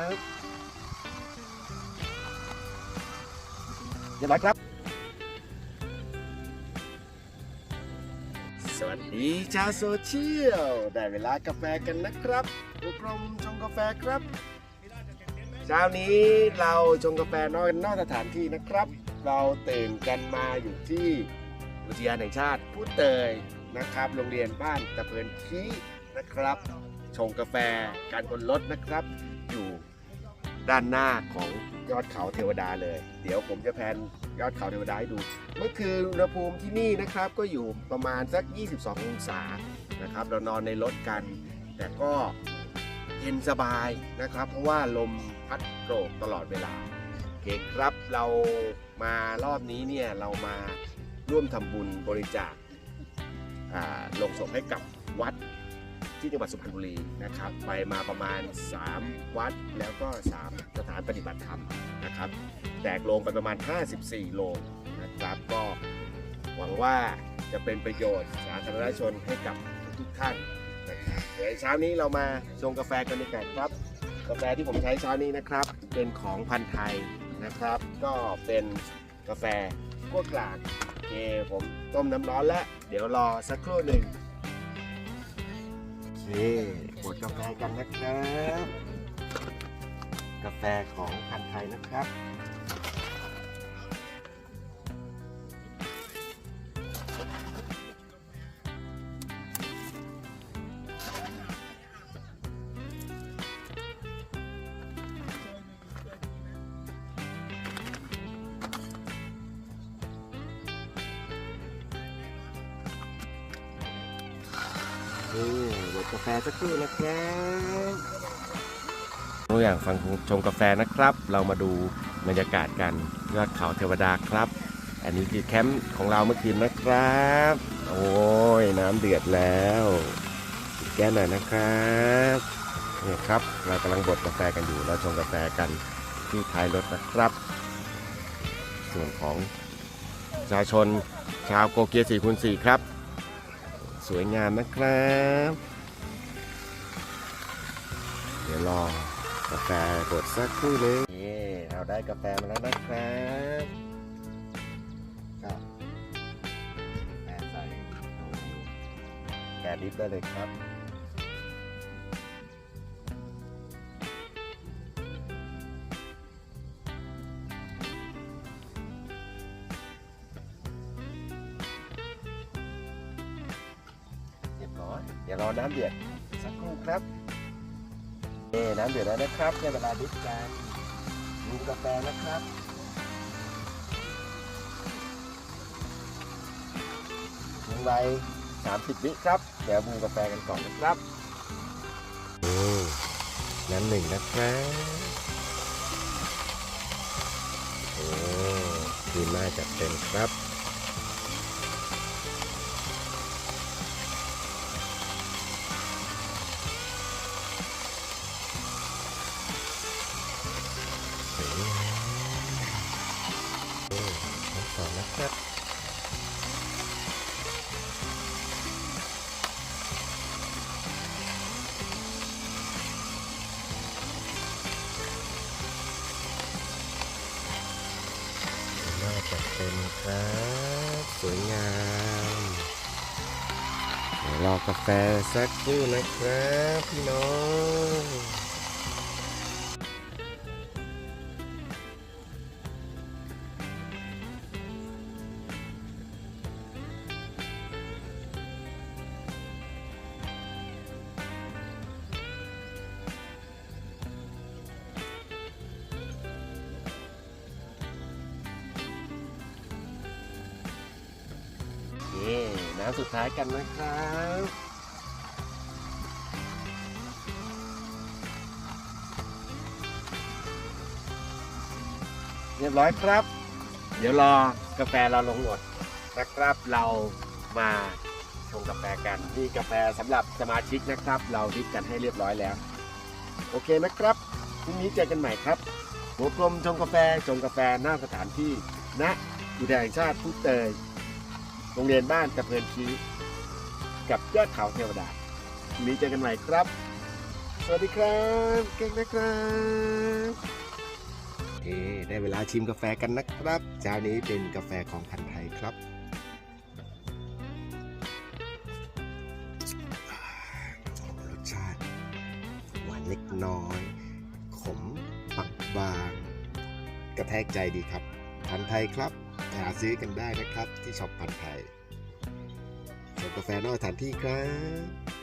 ครับเรียบร้อยครับ สวัสดีชาวโซเชียล ได้เวลากาแฟกันนะครับอุกรมชงกาแฟครับเช้านี้เราชงกาแฟนอกนอกสถานที่นะครับ เราตื่นกันมาอยู่ที่อุทยานแห่งชาติผู้เตยนะครับ โรงเรียนบ้านตะเพินขี้นะครับ ชงกาแฟการบนรถนะครับ อยู่ ด้านหน้าของยอดเขาเทวดาเลย เดี๋ยวผมจะแพนยอดเขาเทวดาให้ดู เมื่อคืนอุณหภูมิที่นี่นะครับก็อยู่ประมาณสัก 22 องศานะครับ เรานอนในรถกัน แต่ก็เย็นสบายนะครับ เพราะว่าลมพัดโกรกตลอดเวลาโอเคครับเรามารอบนี้เนี่ยเรามาร่วมทำบุญบริจาคลงศพให้กับวัด ที่จังหวัดสุพรรณบุรีนะครับ ไปมาประมาณ 3 วัดแล้วก็ 3 สถานปฏิบัติธรรมนะครับ แตกลงไปประมาณ 54 โลงนะครับ ก็หวังว่าจะเป็นประโยชน์สาธารณชนให้กับทุกๆท่านนะครับเดี๋ยวเช้านี้เรามาชงกาแฟกันดีกว่าครับ กาแฟที่ผมใช้เช้านี้นะครับ เป็นของพันธุ์ไทยนะครับ ก็เป็นกาแฟขั้วกลางโอเคผมต้มน้ำร้อนแล้ว เดี๋ยวรอสักครู่หนึ่ง โอเคบดกาแฟกันนะครับ กาแฟของพันไทยนะครับนี่บ ดกาแฟสักครู่นะครับตัวอย่างฟังชงกาแฟนะครับ เรามาดูบรรยากาศกันยอดเขาเทวดาครับ อันนี้คือแคมป์ของเราเมื่อคืนนะครับ โอ้ยน้ำเดือดแล้วแก้หน่อยนะครับนี่ครับเรากำลังบดกาแฟกันอยู่เราชงกาแฟกันที่ท้ายรถนะครับ ส่วนของประชาชนชาวโกเกีย4คูณ4ครับ สวยงามนะครับ ดี๋ยวรอกาแฟบดสักครู่นึงนี่เราได้กาแฟมาแล้วนะครับก็แม่ใส่แกะดิฟได้เลยครับเรียบร้อยเดี๋ยวรอน้ำเดือดสักครู่ครับ เอ้น้ำเดือดแล้วนะครับได้เวลาดิฟกันดูกาแฟนะครับทิ้งไว้30 วิครับ เดี๋ยวบูกาแฟกันก่อนนะครับโอ้น้ำหนึ่งนะครับโอ้ดีมากจัดเต็มครับ จะเป็นครับ สวยงามรอกาแฟสักครู่นะครับ พี่น้อง น้ำสุดท้ายกันนะครับเรียบร้อยครับ เดี๋ยวรอกาแฟเราลงหมดนะครับเรามาชงกาแฟกันนี่กาแฟสำหรับสมาชิกนะครับ เราดิฟกันให้เรียบร้อยแล้ว โอเคนะครับพรุ่งนี้เจอกันใหม่ครับหัวกลมชงกาแฟชงกาแฟหน้าสถานที่ณอุทยานแห่งชาติผู้เตย โรงเรียนบ้านตะเพินคีกับยอดเขาเทวดาพรุ่งนี้เจอกันใหม่ครับ สวัสดีครับ เก่งนะครับเอได้เวลาชิมกาแฟกันนะครับเจ้านี้เป็นกาแฟของพันธุ์ไทยครับรสชาติ หวานเล็กน้อย ขมปักบาง กระแทกใจดีครับ พันธุ์ไทยครับ หาซื้อกันได้นะครับที่ช็อปพันไทยชมกาแฟนอกสถานที่ครับ